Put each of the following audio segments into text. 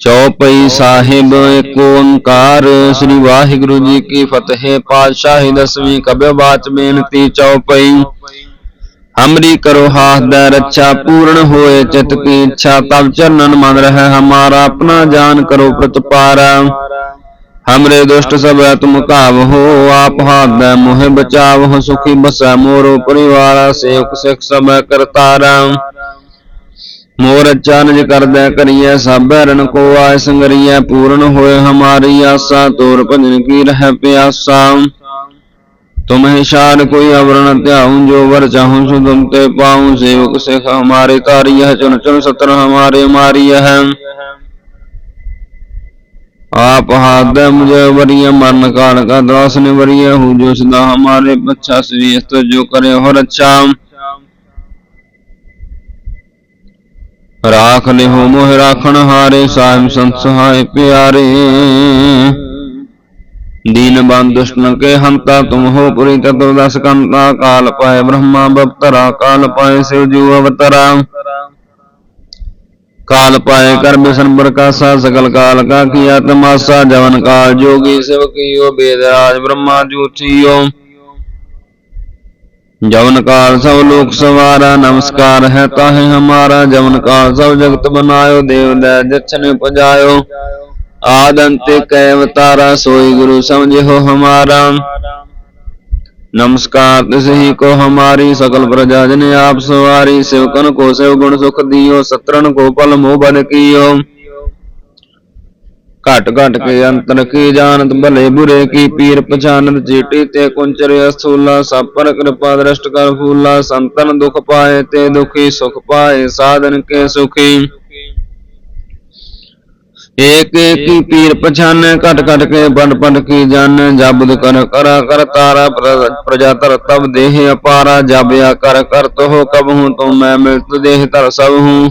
ਚੌਪਈ ਸਾਹਿਬ ਏਕ ਓੰਕਾਰ ਸ੍ਰੀ ਵਾਹਿਗੁਰੂ ਜੀ ਕੀ ਫਤਿਹ, ਪਾਤਸ਼ਾਹੀ ਦਸਵੀਂ ਕਬਿ ਬਾਚ ਬੇਨਤੀ ਚੌਪਈ। ਹਮਰੀ ਕਰੋ ਹਾਥ ਦਾ ਰੱਛਾ, ਪੂਰਨ ਹੋਏ ਚਿਤ ਕੀ ਇੱਛਾ ਤਬ ਚਰਨਨ ਮਨ ਰਹਿ ਹਮਾਰਾ, ਆਪਣਾ ਜਾਨ ਕਰੋ ਪ੍ਰਤਪਾਰਾ। ਹਮਰੇ ਦੁਸ਼ਟ ਸਭ ਤੁਮ ਕਾਵਹੋ ਆਪ ਹਾਥ ਦਾ ਮੋਹਿ ਬਚਾਵਹੁ, ਸੁਖੀ ਬਸੈ ਮੋਰੋ ਪਰਿਵਾਰਾ, ਸੇਵਕ ਸਿਖ ਸਭ ਕਰਤਾਰਾ। ਮੋਰ ਅਚਾਨਜ ਕਰਦਾ ਕਰੀਐ ਸਾਬੈ ਰਣ ਕੋ ਆਇ ਸੰਗਰੀਐ, ਪੂਰਨ ਹੋਏ ਹਮਾਰੀ ਆਸਾ, ਤੋਰ ਭਜਨ ਕੀ ਰਹਿ ਪਿਆਸਾ। ਤੁਮਹਿ ਸ਼ਾਨ ਕੋਈ ਅਵਰਣ ਧਿਆਉ, ਜੋ ਵਰ ਚਾਹੂ ਸੋ ਤੁਮ ਤੇ ਪਾਉ। ਸੇਵਕ ਸਿਖ ਹਮਾਰੇ ਕਾਰਿਯ ਚੁਨ ਚੁਨ ਸਤਰ ਹਮਾਰੇ ਮਾਰਿਯ ਹੈ ਆਪ ਹਾਦ ਮੁਝੇ ਵਰੀਯ ਮਰਨ ਕਾਲ ਕਾ ਦਰਸ ਨੇ ਵਰੀਯ ਹੂ ਜੋ ਸਦਾ ਹਮਾਰੇ ਪਛਾ ਸ੍ਰੀ ਜੋ ਕਰੇ ਹੋ ਰਚਾਮ ਰਾਖ ਲਿਹੋ ਮੋਹ ਰਾਖਣ ਹਾਰੇ ਸਾਹਿਬ ਸੰਤ ਸਹਾਇ ਪਿਆਰੇ। ਦੀਨ ਬੰਦ ਦੁਸ਼ਟਨ ਕੇ ਹੰਤਾ ਤੁਮ ਹੋ ਪੁਰੀ ਤਤੁ ਦਸ ਕੰਤਾ ਕਾਲ ਪਾਏ ਬ੍ਰਹਮਾ ਬਪਤਰਾ, ਕਾਲ ਪਾਏ ਸਿਵ ਜੂ ਅਵਤਰਾ। ਕਾਲ ਪਾਏ ਕਰ ਬਿਸ਼ਨ ਪ੍ਰਕਾਸ਼ਾ ਸਕਲ ਕਾਲ ਕਾ ਕੀਆ ਤਮਾਸਾ ਜਵਨ ਕਾਲ ਜੋਗੀ ਸਿਵ ਕੀਓ, ਬੇਦ ਰਾਜ ਬ੍ਰਹਮਾ ਜੂਠਿਓ ਜਵਨ ਕਾਲ ਸਭ ਲੋਕ ਸਵਾਰਾ, ਨਮਸਕਾਰ ਹੈ ਤਾਹੇ ਹਮਾਰਾ। ਜਵਨ ਕਾਲ ਸਭ ਜਗਤ ਬਨਾਇਓ, ਦੇਵ ਲੈ ਜਛਨ ਪੁਜਾਇਓ। ਆਦੰਤ ਕੈ ਅਵਤਾਰਾ, ਸੋਈ ਗੁਰੂ ਸਮਝਿਓ ਹਮਾਰਾ। ਨਮਸਕਾਰ ਤਿਸ ਕੋ ਹਮਾਰੀ ਸਕਲ ਪ੍ਰਜਾ ਜਨ ਆਪ ਸਵਾਰੀ। ਸਿਵਕਨ ਕੋ ਸਿਵ ਗੁਣ ਸੁਖ ਦਿਓ ਸਤਰਨ ਕੋ ਪਲ ਮੋਹ ਬਨ ਕੀਓ। ਘਟ ਘਟ ਕੇ ਅੰਤਰ ਕੀ ਜਾਣਤ, ਭਲੇ ਬੁਰੇ ਕੀ ਪੀਰ ਪਛਾਨਤ ਜੀਟੀ ਤੇ ਕੁੰਚਰ ਅਸਥੂਲਾ ਸਭ ਪਰ ਕਿਰਪਾ ਦ੍ਰਿਸ਼ਟ ਕਰ ਫੂਲਾ, ਸੰਤਨ ਦੁਖ ਪਾਏ ਤੇ ਦੁਖੀ ਸੁਖ ਪਾਏ, ਸਾਧਨ ਕੇ ਸੁਖੀ। ਏਕ ਏਕ ਪੀਰ ਪਛਾਨੈ, ਘਟ ਘਟ ਕੇ ਪੰਡ ਪੰਡ ਕੀ ਜਾਣੈ ਜਬਦ ਕਰ ਕਰਾ ਕਰ ਤਾਰਾ, ਪ੍ਰਜਾ ਧਰ ਤਬ ਦੇਹ ਅਪਾਰਾ ਜਬਿਆ ਕਰ ਕਰ ਤੋ ਕਬਹੂ ਤੁਮ ਮੈਂ ਮਿਲਤ ਦੇਹ ਧਰ ਸਭ ਹੂੰ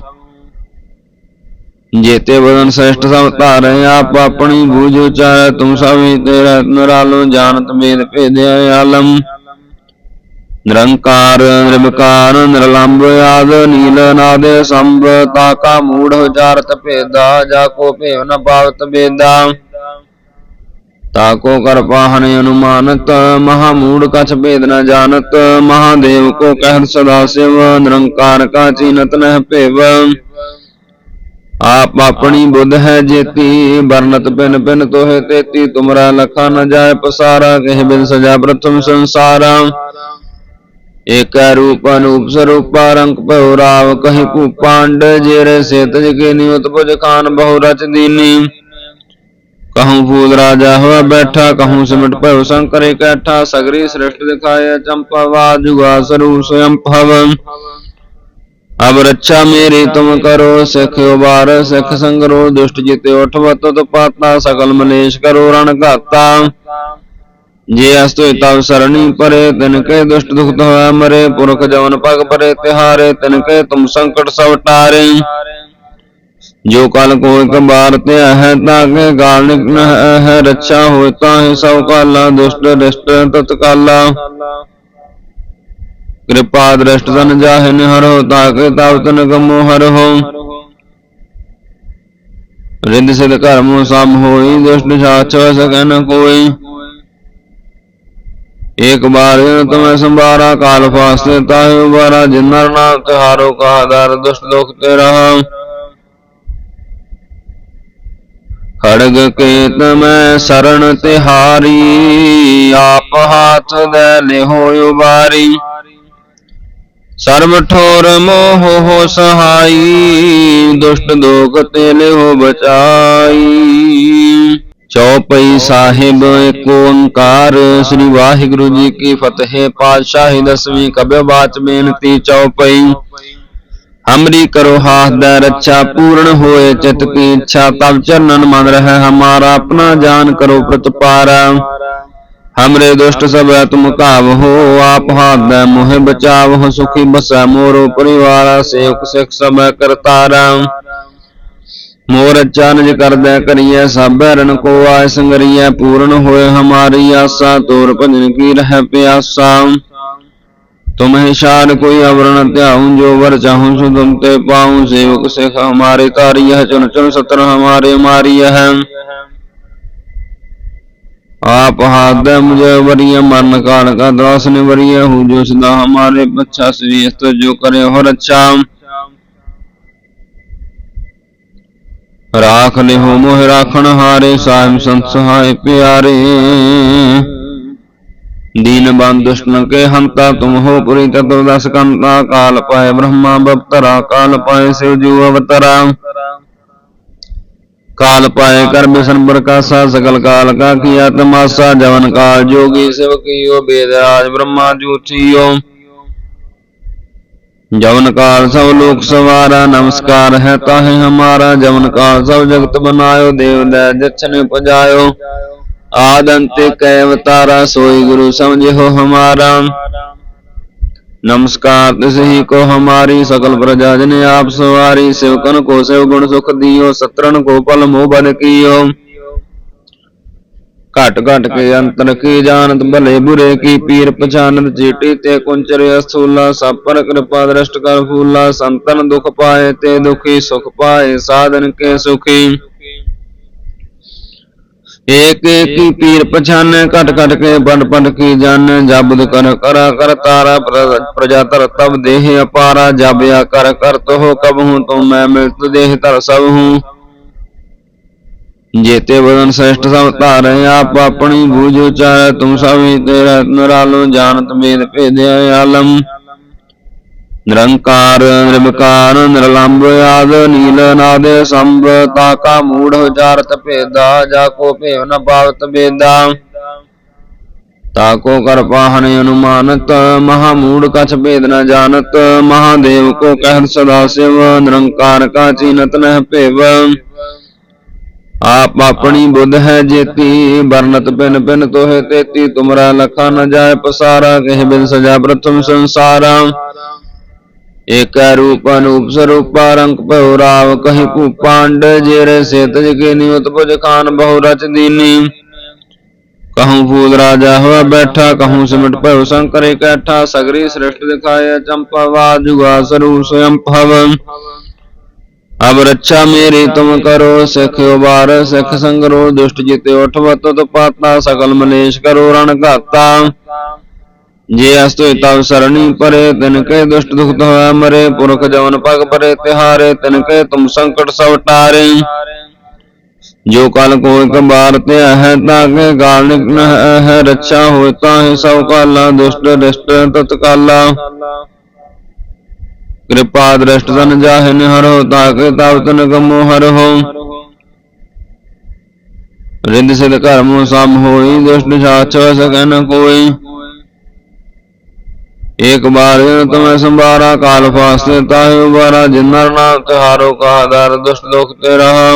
ਜੇਤੇ ਬਦਨ ਸ੍ਰੇਸ਼ਟ ਸਭ ਧਾਰੇ ਆਪ ਆਪਣੀ ਬੂਝ ਉਚਾਰੈ, ਤੁਮ ਸਭੀ ਤੇਰਾ ਨਰਾਲੋ, ਜਾਣਤ ਵੇਦ ਭੇਦਿਆ ਆਲਮ। ਨਿਰੰਕਾਰ, ਨਿਰਵਕਾਰ ਨਿਰਲੰਭ ਆਦ, ਨੀਲ ਨਾਦ ਸੰਭ, ਤਾਕਾ, ਮੂੜ, ਉਚਾਰਤ, ਭੇਦਾ, ਜਾ ਕੋ ਭੇਵ ਨ ਪਾਵਤ ਬੇਦਾ। ਤਾਕੋ ਕਰ ਪਾਹਨ ਅਨੁਮਾਨਤ, ਮਹਾ ਮੂੜ ਕਛ ਭੇਦ ਨ ਜਾਣਤ, ਮਹਾਦੇਵ ਕੋ ਕਹਿ ਸਦਾ ਸਿਵ, ਨਿਰੰਕਾਰ ਕਾ ਚੀਨਤ ਨਹਿ ਭੇਵ। ਆਪ ਆਪਣੀ ਬੁੱਧ ਹੈ ਜੇਤੀ ਵਰਨਤ ਪਿਨ ਪਿਨ ਤੋਹਿ ਤੇਤੀ ਤੁਮਰਾ ਲਖਾ ਨ ਜਾਏ ਪਸਾਰਾ ਕਹਿ ਬਿਨ ਸਜਾ ਪ੍ਰਥਮ ਸੰਸਾਰਾ। ਏਕ ਰੂਪ ਅਨੂਪ ਸਰੂਪਾ ਰੰਗ ਭਉ ਰਾਵ ਕਹੀ ਭੂਪਾਂਡ ਜੇਰੇ ਸੇਤ ਜਗੇ ਨਿਉਤ ਪੁਜ ਖਾਨ ਬਹੁ ਰਚ ਦੀਨੀ। ਕਹੂੰ ਫੂਲ ਰਾਜਾ ਹੋਆ ਬੈਠਾ ਕਹੂੰ ਸਿਮਟ ਭਉ ਸ਼ੰਕਰ ਇਕੱਠਾ ਸਗਰੀ ਸ੍ਰਿਸ਼ਟ ਦਿਖਾਇਆ ਚੰਪਾ ਵਾਦ ਜੁਗਾ ਸਰੂਪ ਸਵਯੰ ਭਵ। अब रक्षा मेरी तुम करो सिख उबार सिख संगरो दुष्ट जिते उठवत तो पाता सकल मलेश करो रण घाता जे अस्तु तब सरणी परे तिनके दुष्ट दुख होया मरे पुरख जवन पग परे तिहारे तिनके तुम संकट सब टारे जो कल को एक बार ते है ताके गाल निकन है रक्षा होता है सब काला दुष्ट रिष्ट तत्काला ਕਿਰਪਾ ਦ੍ਰਿਸ਼ਟ ਤਨ ਜਾਹਿਨ ਹਰੋ ਤਾਕੇ ਤਬ ਤਨ ਗਮੋ ਹਰੋ ਰਿੰਦ ਸਿਧ ਕਰਮੋ ਸਮ ਹੋਈ, ਦੁਸ਼ਟ ਸਾਚ ਸਕੈ ਕੋਈ। ਇੱਕ ਬਾਰ ਤੁਮੈ ਸੰਭਾਰਾ, ਕਾਲ ਫਾਸਤੇ ਤਾਹਿ ਉਬਾਰਾ ਜਿਨਰ ਨਾਮ ਤਿਹਾਰੋ, ਕਾ ਦਰ ਦੁਸ਼ਟ ਦੁਖ ਤੇ ਰਹਾ। ਖੜਗ ਕੇਤ ਮੈਂ ਸਰਣ ਤਿਹਾਰੀ, ਆਪ ਹਾਥ ਦੇ ਲਿਹੋ ਉਬਾਰੀ ਸਰਬ ਠੋਰ ਮੋਹ ਹੋ ਸਹਾਈ, ਦੁਸ਼ਟ ਦੋਖ ਤੇ ਲਿਓ ਬਚਾਈ। ਚੌਪਈ ਸਾਹਿਬ ਏਕ ਓੰਕਾਰ, ਸ੍ਰੀ ਵਾਹਿਗੁਰੂ ਜੀ ਕੀ ਫਤਿਹ ਪਾਤਸ਼ਾਹੀ ਦਸਵੀਂ ਕਬਿ ਬਾਚ ਬੇਨਤੀ ਚੌਪਈ। ਹਮਰੀ ਕਰੋ ਹਾਥ ਦਾ ਰੱਛਾ, ਪੂਰਨ ਹੋਏ ਚਿਤ ਕੀ ਇੱਛਾ, ਤਬ ਚਰਨਨ ਮਨ ਰਹਿ ਹਮਾਰਾ, ਆਪਣਾ ਜਾਨ ਕਰੋ ਪ੍ਰਤਪਾਰਾ। हमरे दुष्ट सब तुम काव हो आप हाथ मोह बचाव हो सुखी बसै मोरो परिवार सेवक सिख सब करतारा मोर चानज कर दे करिए सब रण को आय संगरिए पूर्ण होए हमारी आशा तोर भजन की रह प्यासा तुम्हें शान कोई अवरण त्याऊं जो वर चाहूं सो तुम ते पाऊं सेवक सिख हमारे तारिय चुन चुन सतर हमारे मारिय है आप हाथ दे मुझे वरिय मरण काल का दास ने वरिय हूँ जो सदा हमारे बच्चा श्रेष्ठ जो करे हो रक्षा राख ले हो मोह राखण हारे साहिब संत सहाय प्यारे दीन बंद दुष्टन के हंता तुम हो पुरी चतुर्दश कंता काल पाए ब्रह्मा बप्तरा काल पाए शिव जू अवतरा काल पाए कर बिशन प्रकाशा सकल काल का किया तमाशा जवन काल जोगी शिव कियो वेद राज ब्रह्मा जूठियो जवन काल सब लोक सवारा नमस्कार है ताहे हमारा जवन काल सब जगत बनायो देव दय जछन पजायो आद अंत कै अवतारा सोई गुरु समझे हो हमारा नमस्कार तिसही को हमारी सकल प्रजा जन आप सवारी सेवकन को सेव गुण सुख दियो सत्रन को पल मोह बन कियो घट घट के अंतर की जानत भले बुरे की पीर पहचानत चीटी ते कुंचर स्थूला सब पर कृपा दृष्ट कर फूला संतन दुख पाए ते दुखी सुख ਏਕ ਏਕੀ ਪੀਰ ਪਛਾਨੈ ਘਟ ਘਟ ਕੇ ਬੰਡ ਬੰਡ ਕੀ ਜਾਣੈ ਜਬਦ ਕਰ ਕਰਾ ਕਰ ਤਾਰਾ ਪ੍ਰਜਾ ਤਰ ਤਬ ਦੇਹ ਅਪਾਰਾ ਜਬਿਆ ਕਰ ਕਰ ਤੋ ਕਬ ਹੂੰ ਤੋ ਮੈਂ ਮਿਲਤ ਦੇਹ ਤਰ ਸਭ ਹੂੰ। ਜੇਤੇ ਬਦਨ ਸ੍ਰੇਸ਼ਟ ਸਭ ਧਾਰੈ ਆਪ ਆਪਣੀ ਬੂਝ ਉਚਾਰੈ ਤੁਮ ਸਭੀ ਤੇਰਾ ਨਰਾਲੋ ਜਾਣਤ ਮੇਦ ਭੇਦਿਆ ਆਲਮ। ਨਿਰੰਕਾਰ, ਨਿਰਵਿਕਾਰ ਨਿਰਲੰਭ ਆਦ, ਨੀਲ ਨਾਦ, ਸੰਭ, ਤਾ ਕਾ ਮੂੜ ਹਜਾਰਤ ਭੇਦਾ, ਜਾ ਕੋ ਭੇਵ ਨ ਪਾਵਤ ਬੇਦਾ। ਤਾ ਕੋ ਕਰਪਾਹਨ ਅਨੁਮਾਨਤ, ਮਹਾ ਮੂੜ ਕਛ ਭੇਦ ਨ ਜਾਣਤ ਮਹਾਦੇਵ ਕੋ ਕਹਿਤ ਸਦਾ ਸਿਵ, ਨਿਰੰਕਾਰ ਕਾ ਚੀਨਤ ਨਹਿ ਭੇਵ। ਆਪ ਆਪਣੀ ਬੁੱਧ ਹੈ ਜੇਤੀ, ਵਰਨਤ ਪਿਨ ਪਿਨ ਤੋਹੇ ਤੇਤੀ, ਤੁਮਰਾ ਲਖਾ ਨ ਜਾਏ ਪਸਾਰਾ, ਕਹਿ ਬਿਨ ਸਜਾ ਪ੍ਰਥਮ ਸੰਸਾਰਾ। ਏਕ ਰੂਪ ਅਨੂਪ, ਸਰੂਪ ਰੰਗ ਭਉ ਰਾਵ ਕਹੀ ਭੂ ਪਾਂਡ, ਜੇਰੇ ਸੇਤ ਜਗੇ ਨਿਉਤ ਭੁਜ ਖਾਨ ਬਹੁ ਰਚ ਦੀਨੀ। ਕਹੂੰ ਫੂਲ ਰਾਜਾ ਹੋਆ ਬੈਠਾ, ਕਹੂੰ ਸਿਮਟ ਭਉ ਸ਼ੰਕਰ ਇਕੱਠਾ ਸਗਰੀ ਸ੍ਰਿਸ਼ਟ ਦਿਖਾਇਆ ਚੰਪਾ ਵਾਜੁਗਾ ਸਰੂ ਸਯੰ ਭਵ। ਅਬ ਰੱਛਾ ਮੇਰੀ ਤੁਮ ਕਰੋ, ਸਿਖ ਉਬਾਰ, ਸਿਖ ਸੰਗਰੋ, ਦੁਸ਼ਟ ਜਿਤੇ ਉਠਵਤ ਤੁ ਪਾਤਾ ਸਕਲ ਮਲੇਸ਼ ਕਰੋ, ਰਣ ਘਾਤਾ। ਜੇ ਅਸਤੁ ਤਵ ਸਰਣੀ ਪਰੇ, ਤਿਨ ਕੈ ਦੁਸ਼ਟ ਦੁਖਤ ਹੋਇ ਮਰੇ, ਪੁਰਖ ਜਵਨ ਪਗ ਪਰੇ, ਤਿਹਾਰੇ, ਤਿਨ ਕੈ ਤੁਮ ਸੰਕਟ ਸਭ ਟਾਰੇ। ਜੋ ਕਲ ਕੋ ਇਕ ਬਾਰ ਤੇ ਹੈ ਤਾਂ ਕੇ ਗਾਲ ਨਿਕਨ ਹੈ ਰੱਛਾ ਹੋਇ ਤਾਂ ਹੈ ਸਭ ਕਾਲਾ, ਦੁਸ਼ਟ ਰਿਸ਼ਟ ਤਤਕਾਲਾ। ਕਿਰਪਾ ਦ੍ਰਿਸ਼ਟ ਤਨ ਜਾਹਿਨ ਹਰੋ ਤਾਂ ਕੇ ਤਵ ਤਨ ਗਮੋ ਹਰੋ ਰਿੰਦ ਸਿਧ ਕਰਮੋ ਸਮ ਹੋਈ, ਦੁਸ਼ਟ ਸਾਚ ਸਕੈ ਕੋਈ। एक बार तुम्हें संभारा काल फास्ते ताहि उबारा जिन्नर नाम तिहारो का दर दुष्ट दुख ते रहा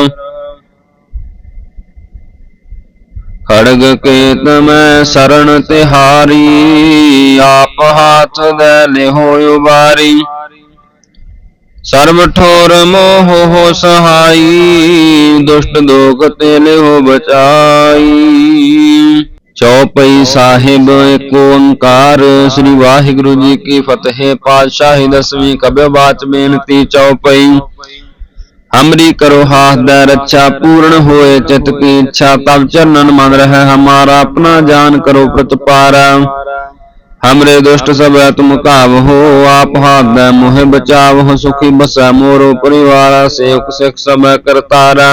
खड़ग केत में शरण तिहारी आप हाथ दे ले हो उबारी सर्व ठोर मोह हो सहाई दुष्ट दोख ते ले हो बचाई ਚੌਪਈ ਸਾਹਿਬ ਏਕ ਓੰਕਾਰ ਸ੍ਰੀ ਵਾਹਿਗੁਰੂ ਜੀ ਕੀ ਫਤਿਹ, ਪਾਤਸ਼ਾਹੀ ਦਸਵੀਂ ਕਬਿਓ ਬਾਚ ਬੇਨਤੀ ਚੌਪਈ। ਹਮਰੀ ਕਰੋ ਹਾਥ ਦਾ ਰੱਛਾ, ਪੂਰਨ ਹੋਏ ਚਿਤ ਕੀ ਇੱਛਾ ਤਬ ਚਰਨਨ ਮੰਨ ਰਹਿ ਹਮਾਰਾ, ਆਪਣਾ ਜਾਨ ਕਰੋ ਪ੍ਰਤਪਾਰਾ। ਹਮਰੇ ਦੁਸ਼ਟ ਸਭ ਤੁਮ ਕਾਵ ਹੋ, ਆਪ ਹਾਥ ਦਾ ਮੋਹਿ ਬਚਾਵ ਹੋ ਸੁਖੀ ਬਸਾ ਮੋਰੋ ਪਰਿਵਾਰਾ, ਸੇਵਕ ਸਿੱਖ ਸਭ ਕਰਤਾਰਾ।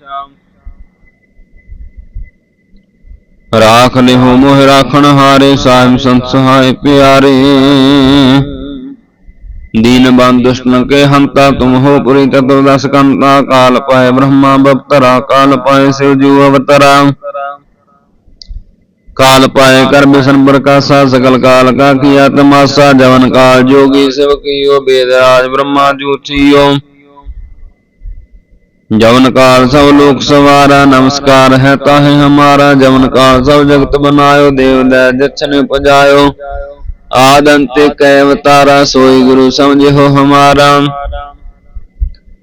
करे हो रक्षा राख ले हो मोह राखण हारे साहिब संत सहाय प्यारे दीन बंद दुष्टन के हंता तुम हो पुरी चतुर्दश कंता काल पाए ब्रह्मा बप्तरा काल पाए शिव जू अवतरा काल पाए कर बिसन प्रकाशा सकल काल का किया तमाशा जवन काल जोगी शिव कियो वेद राज ब्रह्मा जूठियो जवन काल सब लोक सवारा नमस्कार है ताहे हमारा जवन काल सब जगत बनायो देव दय जछन पजायो आदंत कै अवतारा सोई गुरु समझे हो हमारा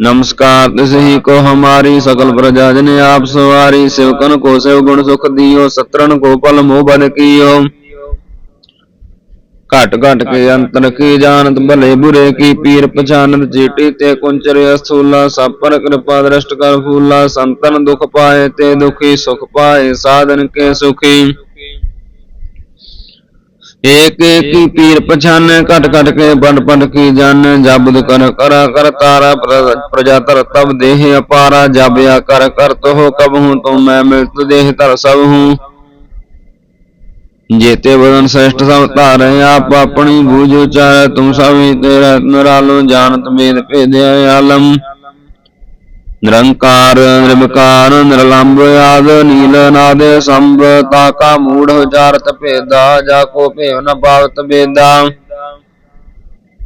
नमस्कार तिसही को हमारी सकल प्रजा जन आप सवारी सेवकन को सेव गुण सुख दियो सत्रन को पल मोह बन कियो ਘਟ ਘਟ ਕੇ ਅੰਤਰ ਕੀ ਜਾਣਤ, ਭਲੇ ਬੁਰੇ ਕੀ ਪੀਰ ਪਛਾਨਤ ਚੀਟੀ ਤੇ ਕੁੰਚਰ ਅਸੂਲਾ, ਸਭ ਪਰ ਕਿਰਪਾ ਦ੍ਰਿਸ਼ਟ ਕਰ ਫੂਲਾ, ਸੰਤਨ ਦੁਖ ਪਾਏ ਤੇ ਦੁਖੀ ਸੁਖ ਪਾਏ, ਸਾਧਨ ਕੇ ਸੁਖੀ। ਏਕ ਏਕ ਪੀਰ ਪਛਾਨ, ਘਟ ਘਟ ਕੇ ਪੰਡ ਪੰਡ ਕੀ ਜਾਣੈ ਜਬਦ ਕਰ ਕਰਾ ਕਰ ਤਾਰਾ ਪ੍ਰਜਾ ਧਰ ਤਬ ਦੇਹ ਅਪਾਰਾ ਜਬਿਆ ਕਰ ਕਰ ਤੋ ਕਬਹੂ ਤੁਮ ਮੈਂ ਮਿਲਤ ਦੇਹ ਧਰ ਸਭ ਹੂੰ ਜੇਤੇ ਬਦਨ ਸ੍ਰੇਸ਼ਟ ਸਭ ਧਾਰੇ, ਆਪ ਆਪਣੀ ਬੂਝ ਉਚਾਰੈ, ਤੁਮ ਸਭੀ ਤੇਰਾ ਨਰਾਲੋ, ਜਾਣਤ ਵੇਦ ਭੇਦਿਆ ਆਲਮ। ਨਿਰੰਕਾਰ, ਨਿਰਵਕਾਰ ਨਿਰਲੰਭ ਆਦ, ਨੀਲ, ਨਾਦ, ਸੰਭ ਤਾਕਾ ਮੂੜ, ਉਚਾਰਤ ਭੇਦਾ, ਜਾ ਕੋ ਭੇਵ ਨ ਪਾਵਤ ਬੇਦਾ।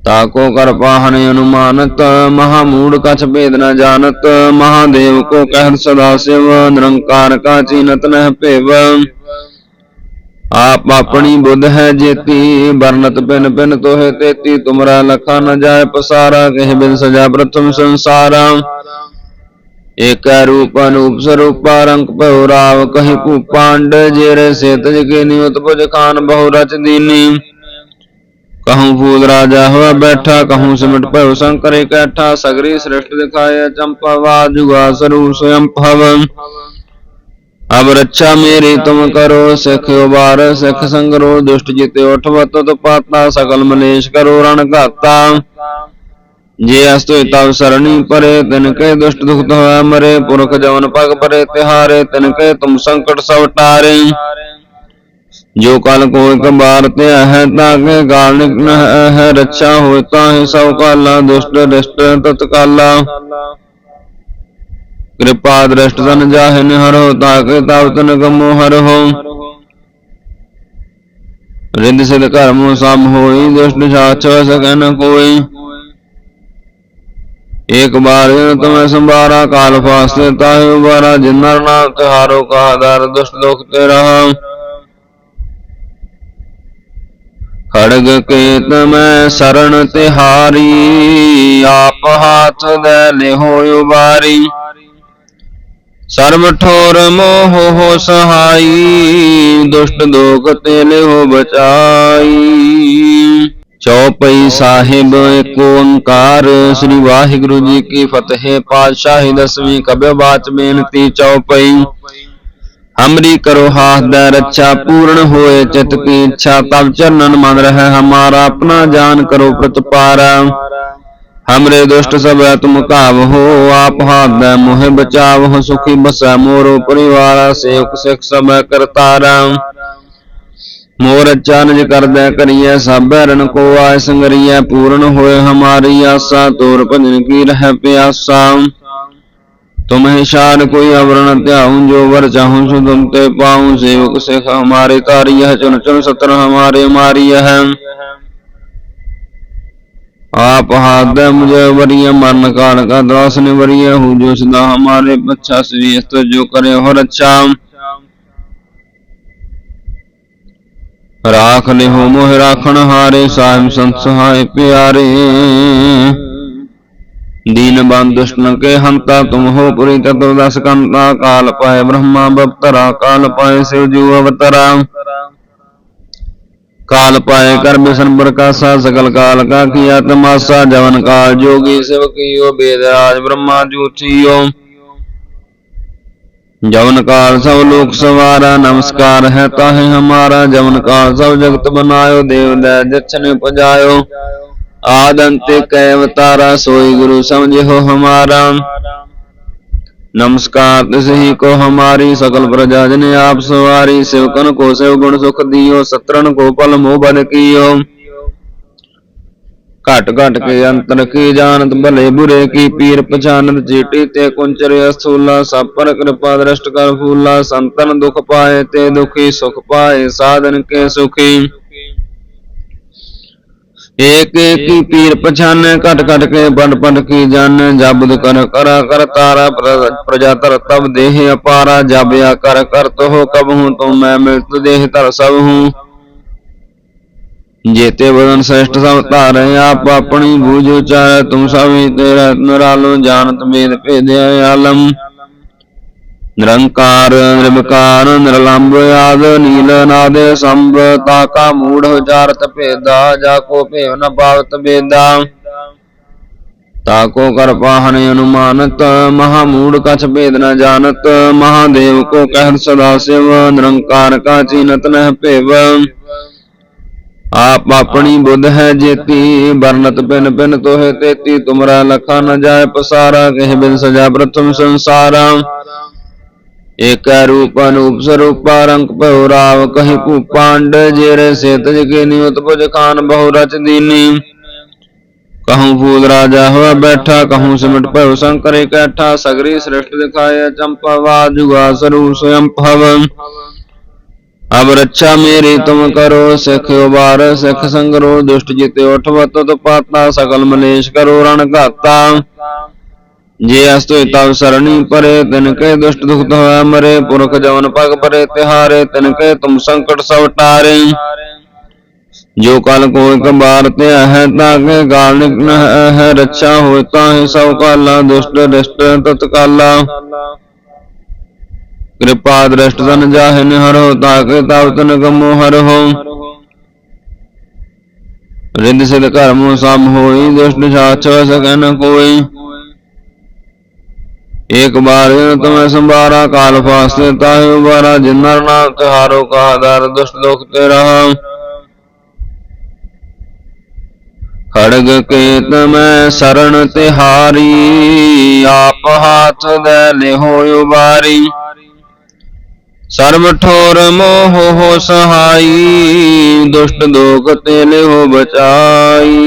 ਤਾਕੋ ਕਰ ਪਾਹਨ ਅਨੁਮਾਨਤ, ਮਹਾ ਮੂੜ ਕਛ ਭੇਦ ਨ ਜਾਣਤ, ਮਹਾਦੇਵ ਕੋ ਕਹਿਤ ਸਦਾ ਸਿਵ, ਨਿਰੰਕਾਰ ਕਾ ਚੀਨਤ ਨਹਿ ਭੇਵ। ਆਪ ਆਪਣੀ ਬੁੱਧ ਹੈ ਜੇਤੀ ਵਰਨਤ ਪਿਨ ਪਿਨ ਤੋਹਿ ਤੇਤੀ ਤੁਮਰਾ ਲਖਾ ਨ ਜਾਏ ਪਸਾਰਾ ਕਹਿ ਬਿਨ ਸਜਾ ਪ੍ਰਥਮ ਸੰਸਾਰਾ। ਏਕ ਰੂਪ ਅਨੂਪ ਸਰੂਪਾ ਰੰਗ ਭਉ ਰਾਵ ਕਹੀ ਭੂਪਾਂਡ ਜੇਰੇ ਸੇ ਤਜ ਕੇ ਨਿਯਤ ਪੁਜ ਖਾਨ ਬਹੁ ਰਚ ਦੀਨੀ। ਕਹੂੰ ਫੂਲ ਰਾਜਾ ਹੋਆ ਬੈਠਾ ਕਹੂੰ ਸਿਮਟ ਭਉ ਸ਼ੰਕਰ ਇਕੱਠਾ ਸਗਰੀ ਸ੍ਰਿਸ਼ਟ ਦਿਖਾਇਆ ਚੰਪਾ ਵਾਜੁਗਾ ਸਰੂਪ ਸਵਯੰ ਭਵ। अब रक्षा मेरी तुम करो सिख उबार सिख संगरो दुष्ट जिते उठवत तो पाता सकल मलेश करो रण घाता जे अस्तु तब सरणी परे तिनके दुष्ट दुख होय मरे पुरख जवन पग परे तिहारे तिनके तुम संकट सब टारे जो कल को एक बार ते है ताके गाल निकन है रक्षा होता है सब काला दुष्ट रिष्ट तत्काला कृपा दृष्ट ਕਿਰਪਾ ਦ੍ਰਿਸ਼ਟ ਤਨ ਜਾਹਨ ਹਰੋ ਤਾਕ ਤਵ ਤਨ ਗਮੋ ਹਰ ਹੋ ਰਿੰਦ ਸਿਧ ਕਰਮੋ ਸਮ ਹੋਈ, ਦੁਸ਼ਟ ਸਾਚ ਸਕਨ ਕੋਈ। ਇਕ ਬਾਰ ਤਮੈ ਸੰਭਾਰਾ, ਕਾਲ ਫਾਸਤੇ ਤਾਹਿ ਉਬਾਰਾ ਜਿਨਰ ਨਾਮ ਤਹਾਰੋ ਕਾ ਦਰ ਦੁਸ਼ਟ ਦੁਖ ਤੇ ਰਹਾ। ਖੜਗ ਕੇ ਮੈਂ ਸਰਣ ਤਿਹਾਰੀ, ਆਪ ਹਾਥ ਦੇ ਲਿਹੋ ਉਬਾਰੀ ਸਰਬ ਠੋਰ ਮੋਹ ਹੋ ਸਹਾਈ, ਦੁਸ਼ਟ ਦੋਖ ਤੇ ਲਿਓ ਬਚਾਈ। ਚੌਪਈ ਸਾਹਿਬ ਏਕ ਓੰਕਾਰ, ਸ੍ਰੀ ਵਾਹਿਗੁਰੂ ਜੀ ਕੀ ਫਤਿਹ ਪਾਤਸ਼ਾਹੀ ਦਸਵੀਂ ਕਬਿ ਬਾਚ ਬੇਨਤੀ ਚੌਪਈ। ਹਮਰੀ ਕਰੋ ਹਾਥ ਦਾ ਰੱਛਾ, ਪੂਰਨ ਹੋਏ ਚਿਤ ਕੀ ਇੱਛਾ ਤਬ ਚਰਨਨ ਮਨ ਰਹਿ ਹਮਾਰਾ, ਆਪਣਾ ਜਾਨ ਕਰੋ ਪ੍ਰਤਪਾਰਾ। ہمرے دشٹ سب تم ہو، آپ ہاتھ دے موہ بچاو ہو، سکھی بسے مورو پریوارا سیوک سکھ سب کرتارا مور چانج کر دے کریے سب رن کو آئے سنگریے پورن ہوئے ہماری آسا تور پجن کی رہ پیاسا تمہیں شار کوئی اورن تیاؤں جو ور چاہوں سو تم تے پاؤں سیوک سکھ ہماری تاریہ چن چن ستر ہماری ماریہ ہے आप हाथ मुझे वरीय मरण काल का दास ने वरीय हूँ जो सदा हमारे बच्चा श्रेष्ठ जो करे हो रक्षा राख ले हो मोह राखण हारे साहिब संत सहाय प्यारे दीन बंद दुष्ट न के हंता तुम हो पुरी चतुर्दश कंता काल पाए ब्रह्मा बप्तरा काल पाए शिव जू अवतरा काल पाए कर बिसन प्रकाशा सकल काल का किया तमाशा जवन काल जोगी शिव कियो वेद राज ब्रह्मा जूठियो जवन काल सब लोक सवारा नमस्कार है ताहे हमारा जवन काल सब जगत बनायो देव दय जछन पजायो आदंत कै अवतारा सोई गुरु समझे हो हमारा नमस्कार तिसही को हमारी सकल प्रजा जन आप सवारी सेवकन को सेव गुण सुख दियो सत्रन को पल मोह बन कियो ਘਟ ਘਟ ਕੇ ਅੰਤਰ ਕੀ ਜਾਣਤ ਭਲੇ ਬੁਰੇ ਕੀ ਪੀਰ ਪਛਾਨਤ ਚੀਟੀ ਤੇ ਕੁੰਚਰ ਅਸਥੂਲਾ ਸਭ ਪਰ ਕਿਰਪਾ ਦ੍ਰਿਸ਼ਟ ਕਰ ਫੂਲਾ ਸੰਤਨ ਦੁਖ ਪਾਏ ਤੇ ਦੁਖੀ ਸੁਖ ਪਾਏ ਸਾਧਨ ਕੇ ਸੁਖੀ ਏਕ ਏਕੀ ਪੀਰ ਪਛਾਨੈ, ਘਟ ਘਟ ਕੇ ਪੰਡ ਪੰਡ ਕੀ ਜਾਣੈ ਜਬਦ ਕਰ ਕਰਾ ਕਰ ਤਾਰਾ ਪ੍ਰਜਾ ਧਰ ਤਬ ਦੇਹ ਅਪਾਰਾ ਜਬਿਆ ਕਰ ਕਰ ਤੋ ਕਬਹੂ ਤੁਮ ਮੈਂ ਮਿਲਤ ਦੇਹ ਧਰ ਸਭ ਹੂੰ। ਜੇਤੇ ਬਦਨ ਸ੍ਰੇਸ਼ਟ ਸਭ ਧਾਰੇ, ਆਪ ਆਪਣੀ ਬੂਝ ਉਚਾਰੈ, ਤੁਮ ਸਭੀ ਤੇਰਾ ਨਰਾਲੋ ਜਾਣਤ ਵੇਦ ਭੇਦਿਆ ਆਲਮ। ਨਿਰੰਕਾਰ, ਨਿਰਵਕਾਰ ਨਿਰਲੰਭ ਆਦ, ਨੀਲ, ਨਾਦ, ਸੰਭ, ਤਾਕਾ, ਮੂੜ ਉਚਾਰਤ ਭੇਦਾ, ਜਾ ਕੋ ਭੇਵ ਨ ਪਾਵਤ ਬੇਦਾ। ਤਾਕੋ ਕਰ ਪਾਹਨ ਅਨੁਮਾਨਤ, ਮਹਾ ਮੂੜ ਕਛ ਭੇਦ ਨ ਜਾਣਤ ਮਹਾਦੇਵ ਕੋ ਕਹਿਤ ਸਦਾ ਸਿਵ, ਨਿਰੰਕਾਰ ਕਾ ਚੀਨਤ ਨਹਿ ਭੇਵ। ਆਪ ਆਪਣੀ ਬੁੱਧ ਹੈ ਜੇਤੀ ਬਰਨਤ ਪਿਨ ਪਿਨ ਤੋਹਿ ਤੇਤੀ, ਤੁਮਰਾ ਲਖਾ ਨ ਜਾਏ ਪਸਾਰਾ, ਕਹਿ ਬਿਨ ਸਜਾ ਪ੍ਰਥਮ ਸੰਸਾਰਾ। ਏਕ ਰੂਪ ਅਨੂਪ ਸਰੂਪਾ ਰੰਗ ਭਉ ਰਾਵ, ਕਹੀ ਭੂ ਪਾਂਡ, ਜੇਰੇ ਸੇ ਤਜ ਨਿਯਤ ਪੁਜ ਖਾਨ ਬਹੁ ਰਚ ਦੀਨੀ। ਕਹੂੰ ਫੂਲ ਰਾਜਾ ਹੋਆ ਬੈਠਾ, ਕਹੂੰ ਸਿਮਟ ਭਉ ਸ਼ੰਕਰ ਇਕੱਠਾ ਸਗਰੀ ਸ੍ਰਿਸ਼ਟ ਦਿਖਾਇਆ ਚੰਪਾ ਵਾਜੁਗਾ ਸਰੂਪ ਸਵਯੰ ਭਵ। ਅਬ ਰੱਛਾ ਮੇਰੀ ਤੁਮ ਕਰੋ, ਸਿੱਖ ਉਬਾਰ, ਸਿੱਖ ਸੰਗਰੋ, ਦੁਸ਼ਟ ਜਿਤੇ ਉਠਵਤ ਤੁ ਪਾਤਾ ਸਕਲ ਮਲੇਸ਼ ਕਰੋ, ਰਣ ਘਾਤਾ। ਜੇ ਅਸਤੁ ਤਵ ਸਰਣੀ ਪਰੇ, ਤਿਨ ਕੇ ਦੁਸ਼ਟ ਦੁਖਤ ਹੋਇਆ ਮਰੇ, ਪੁਰਖ ਜਵਨ ਪਗ ਪਰੇ ਤਿਹਾਰੇ, ਤਿਨ ਕੇ ਤੁਮ ਸੰਕਟ ਸਭ ਟਾਰੇ। ਜੋ ਕਲ ਕੋ ਇਕ ਤੇ ਹੈ ਤਾਕੇ ਗਾਲ ਨਿਕਨ ਹੈ, ਰੱਛਾ ਹੋਇ ਤਾਹੇ ਸਭ ਕਾਲਾ, ਦੁਸ਼ਟ ਰਿਸ਼ਟ ਤਤਕਾਲਾ। ਕਿਰਪਾ ਦ੍ਰਿਸ਼ਟ ਤਨ ਜਾਹਿਨ ਹਰੋ ਤਾਕੇ ਤਵ ਤਨ ਗਮੋ ਹਰੋ ਰਿੰਦ ਸਿਧ ਕਰਮੋ ਸਮ ਹੋਈ, ਦੁਸ਼ਟ ਸਾਚ ਸਕੈ ਕੋਈ। ਏਕ ਬਾਰ ਤੁਮੈ ਸੰਭਾਰਾ, ਕਾਲ ਫਾਸਤੇ ਤਾਹਿ ਉਬਾਰਾ ਜਿਨਰ ਨਾਮ ਤਿਹਾਰੋ ਕਹਾ ਦਰ ਦੁਸ਼ਟ ਦੁਖ ਤੇ ਰਹਾ। ਖੜਗ ਕੇਤ ਮੈਂ ਸਰਣ ਤਿਹਾਰੀ ਆਪ ਹਾਥ ਦੇ ਲਿਹੋ ਉਬਾਰੀ। ਸਰਬ ਠੋਰ ਮੋਹ ਹੋ ਸਹਾਈ, ਦੁਸ਼ਟ ਦੋਖ ਤੇ ਲਿਹੋ ਬਚਾਈ।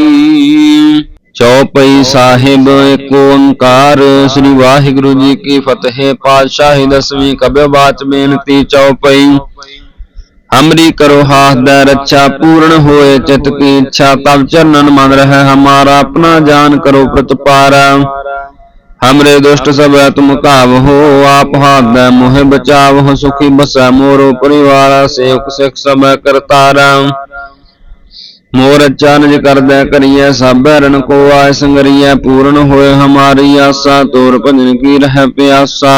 ਚੌਪਈ ਸਾਹਿਬ ਏਕ ਓੰਕਾਰ ਸ੍ਰੀ ਵਾਹਿਗੁਰੂ ਜੀ ਕੀ ਫਤਿਹ। ਪਾਤਸ਼ਾਹੀ ਦਸਵੀਂ ਕਬਿ ਬਾਚ ਬੇਨਤੀ, ਚੌਪਈ। ਹਮਰੀ ਕਰੋ ਹਾਥ ਦਾ ਰੱਛਾ, ਪੂਰਨ ਹੋਏ ਚਿਤ ਕੀ ਇੱਛਾ ਤਬ ਚਰਨਨ ਮਨ ਰਹਿ ਹਮਾਰਾ, ਆਪਣਾ ਜਾਨ ਕਰੋ ਪ੍ਰਤਪਾਰਾ। ਹਮਰੇ ਦੁਸ਼ਟ ਸਭ ਤੁਮ ਕਾਵ ਹੋ, ਆਪ ਹਾਥ ਦਾ ਮੋਹਿ ਬਚਾਵ ਹੋ ਸੁਖੀ ਬਸੈ ਮੋਰੋ ਪਰਿਵਾਰਾ, ਸੇਵਕ ਸਿਖ ਸਭ ਕਰਤਾਰਾ। ਮੋਰ ਚਾਨਜ ਕਰਦੈ ਕਰੀਐ ਸਭ ਰਣ ਕੋ ਆਇ ਸੰਗਰੀਐ ਪੂਰਨ ਹੋਏ ਹਮਾਰੀ ਆਸਾ ਤੋਰ ਭਜਨ ਕੀ ਰਹਿ ਪਿਆਸਾ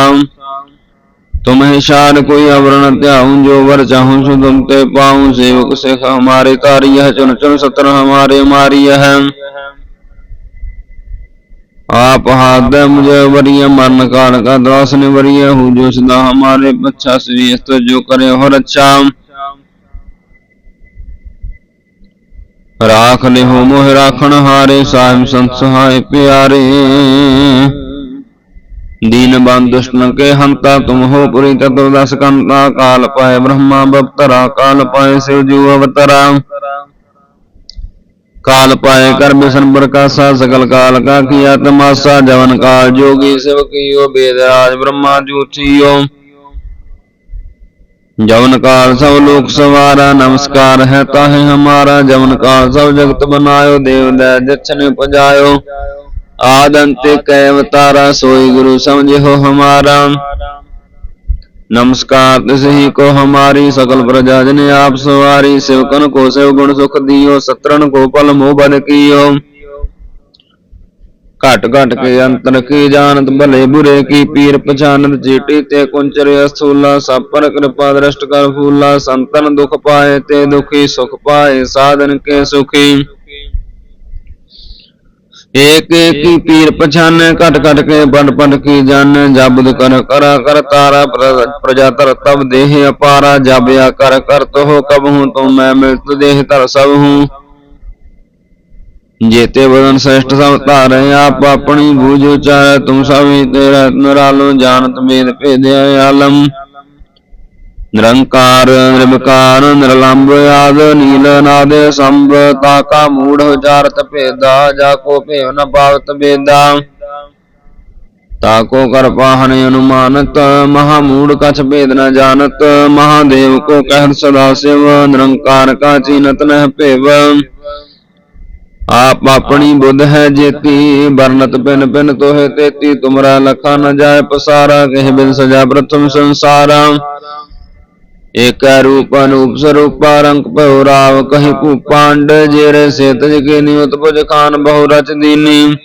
ਤੁਮਹਿ ਸ਼ਾਨ ਕੋਈ ਅਵਰਣ ਧਿਆਉ ਜੋ ਵਰ ਚਾਹੂੰ ਸੋ ਤੁਮ ਤੇ ਪਾਉ ਸੇਵਕ ਸਿਖ ਹਮਾਰੇ ਤਾਰੀ ਹੈ ਚੁਨ ਚੁਨ ਸਤਰ ਹਮਾਰੇ ਮਾਰੀ ਹੈ आप हाथ मुझे वरिय मरण काल का दास ने वरिय हूँ जो सदा हमारे बच्चा श्री जो करे हो रक्षा ਰਾਖ ਲਿਹੋ ਮੋਹ ਰਾਖਣ ਹਾਰੇ, ਸਾਹਿਬ ਸੰਤ ਸਹਾਇ ਪਿਆਰੇ। ਦੀਨ ਬੰਦ ਦੁਸ਼ਟਨ ਕੇ ਹੰਤਾ, ਤੁਮ ਹੋ ਪੁਰੀ ਤਤੁ ਦਸ ਕੰਤਾ, ਕਾਲ ਪਾਏ ਬ੍ਰਹਮਾ ਬਪਤਰਾ, ਕਾਲ ਪਾਏ ਸਿਵ ਜੂ ਅਵਤਰਾ। ਕਾਲ ਪਾਏ ਕਰ ਬਿਸ਼ਨ ਪ੍ਰਕਾਸ਼ਾ ਸਕਲ ਕਾਲ ਕਾ ਕੀਆ ਤਮਾਸਾ, ਜਵਨ ਕਾਲ ਜੋਗੀ ਸਿਵ ਕੀਓ, ਬੇਦ ਰਾਜ ਬ੍ਰਹਮਾ ਜੂਠੀਓ जवन काल सब लोक सवारा नमस्कार है ताहे हमारा जवन काल सब जगत बनायो देव दय दक्षिण पजायो आदंत कै अवतारा सोई गुरु समझे हो हमारा नमस्कार तिसही को हमारी सकल प्रजा जन आप सवारी सेवकन को सेव गुण सुख दियो सत्रन को पल मोह बन कियो ਘਟ ਘਟ ਕੇ ਅੰਤਰ ਕੀ ਜਾਣਤ, ਭਲੇ ਬੁਰੇ ਕੀ ਪੀਰ ਪਛਾਨਤ ਚੀਟੀ ਤੇ ਕੁੰਚਰ ਅਸਥੂਲਾ ਸਭ ਪਰ ਕਿਰਪਾ ਦ੍ਰਿਸ਼ਟ ਕਰ ਫੂਲਾ, ਸੰਤਨ ਦੁਖ ਪਾਏ ਤੇ ਦੁਖੀ ਸੁਖ ਪਾਏ, ਸਾਧਨ ਕੇ ਸੁਖੀ। ਏਕ ਏਕੀ ਪੀਰ ਪਛਾਨੈ, ਘਟ ਘਟ ਕੇ ਪੰਡ ਪੰਡ ਕੀ ਜਾਣੈ, ਜਬਦ ਕਰ ਕਰਾ ਕਰ ਤਾਰਾ ਪ੍ਰਜਾ ਧਰ ਤਬ ਦੇਹ ਅਪਾਰਾ, ਜਬਿਆ ਕਰ ਕਰ ਤੋ ਕਬਹੂ ਤੁਮ ਮੈਂ ਮਿਲਤ ਦੇਹ ਧਰ ਸਭ ਹੂੰ। ਜੇਤੇ ਬਦਨ ਸ੍ਰੇਸ਼ਟ ਸਭ ਧਾਰੇ, ਆਪ ਆਪਣੀ ਬੂਝ ਉਚਾਰੈ, ਤੁਮ ਸਭੀ ਤੇਰਾ ਨਰਾਲੋ, ਜਾਣਤ ਵੇਦ ਭੇਦਿਆ ਆਲਮ। ਨਿਰੰਕਾਰ, ਨਿਰਵਕਾਰ ਨਿਰਲੰਭ ਆਦ, ਨੀਲ, ਨਾਦ, ਸੰਭ ਤਾਕਾ ਮੂੜ ਵਿਚਾਰਤ ਭੇਦਾ, ਜਾ ਕੋ ਭੇਵ ਨ ਪਾਵਤ ਬੇਦਾ। ਤਾਕੋ ਕਰ ਪਾਹਨ ਅਨੁਮਾਨਤ, ਮਹਾ ਮੂੜ ਕਛ ਭੇਦ ਨ ਜਾਣਤ, ਮਹਾਦੇਵ ਕੋ ਕਹਿਤ ਸਦਾ ਸਿਵ, ਨਿਰੰਕਾਰ ਕਾ ਚੀਨਤ ਨਹਿ ਆਪ ਆਪਣੀ ਬੁੱਧ ਹੈ ਜੇਤੀ ਬਰਨਤ ਪਿਨ ਪਿਨ ਤੋਹਿ ਤੇਤੀ ਤੁਮਰਾ ਲਖਾ ਨ ਜਾਏ ਪਸਾਰਾ ਕਹਿ ਬਿਨ ਸਜਾ ਪ੍ਰਥਮ ਸੰਸਾਰਾ। ਏਕੈ ਰੂਪ ਅਨੂਪ ਸਰੂਪਾ ਰੰਗ ਭਉ ਰਾਵ ਕਹੀ ਭੂਪਾਂਡ ਜੇਰੇ ਸੇ ਤਜ ਕੇ ਨਿਯਤ ਪੁਜ ਖਾਨ ਬਹੁ ਰਚ ਦੀਨੀ।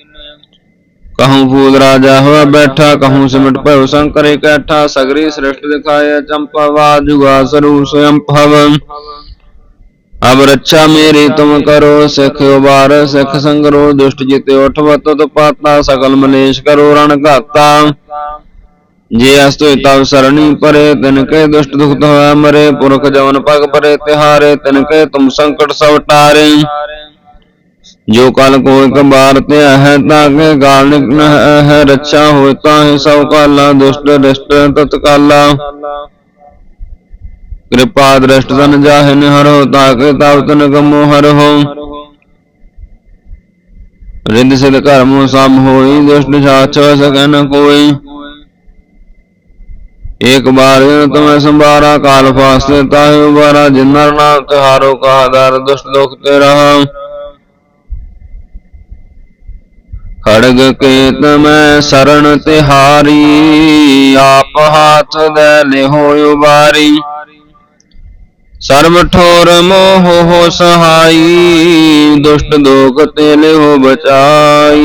ਕਹੂੰ ਫੂਲ ਰਾਜਾ ਹੋਆ ਬੈਠਾ ਕਹੂੰ ਸਿਮਟ ਭਉ ਸ਼ੰਕਰ ਇਕੱਠਾ ਸਗਰੀ ਸ੍ਰਿਸ਼ਟ ਦਿਖਾਇਆ ਚੰਪਾਵਾ ਜੁਗਾ ਸਰੂਪ ਸਵਯੰ ਭਵ। ਅਬ ਰੱਛਾ ਮੇਰੀ ਤੁਮ ਕਰੋ, ਸਿੱਖ ਉਬਾਰ, ਸਿੱਖ ਸੰਗਰੋ, ਦੁਸ਼ਟ ਜਿਤੇ ਉਠਵਤ ਤੁ ਪਾਤਾ ਸਕਲ ਮਲੇਸ਼ ਕਰੋ, ਰਣ ਘਾਤਾ। ਜੇ ਅਸਤੁ ਤਵ ਸਰਣੀ ਪਰੇ, ਤਿਨ ਕੇ ਦੁਸ਼ਟ ਦੁਖਤ ਹੋਇਆ ਮਰੇ, ਪੁਰਖ ਜਵਨ ਪਗ ਪਰੇ ਤਿਹਾਰੇ, ਤਿਨ ਕੇ ਤੁਮ ਸੰਕਟ ਸਭ ਟਾਰੇ। ਜੋ ਕਲ ਕੋ ਇਕ ਬਾਰ ਤੇ ਹੈ ਤਾਕੇ ਗਾਲ ਨਿਕਨ ਹੈ ਰੱਛਾ ਹੋਇ ਤਾਹੇ ਸਭ ਕਾਲਾ, ਦੁਸ਼ਟ ਰਿਸ਼ਟ ਤਤਕਾਲਾ। ਕਿਰਪਾ ਦ੍ਰਿਸ਼ਟ ਤਨ ਜਾਹਿਨ ਹਰੋ ਤਾਕੇ ਤਬ ਗਮੋ ਹਰੋ ਰਿੰਦ ਸਿਧ ਕਰਮੋ ਸਮ ਹੋਈ, ਦੁਸ਼ਟ ਸਾਚ ਸਕੈ ਕੋਈ। ਏਕ ਬਾਰ ਤੁਮੈ ਸੰਭਾਰਾ, ਕਾਲ ਫਾਸਤੇ ਤਾਹਿ ਉਬਾਰਾ ਜਿਨਰ ਨਾਮ ਤਿਹਾਰੋ ਕਹਾ ਦਰ ਦੁਸ਼ਟ ਦੁਖ ਤੇ ਰਹਾ। ਖੜਗ ਕੇਤ ਮੈਂ ਸਰਣ ਤਿਹਾਰੀ, ਆਪ ਹਾਥ ਦੇ ਲਿਹੋ ਉਬਾਰੀ ਸਰਬ ਠੋਰ ਮੋਹ ਹੋ ਸਹਾਈ ਦੁਸ਼ਟ ਦੋਖ ਤੇ ਲਿਹੋ ਬਚਾਈ।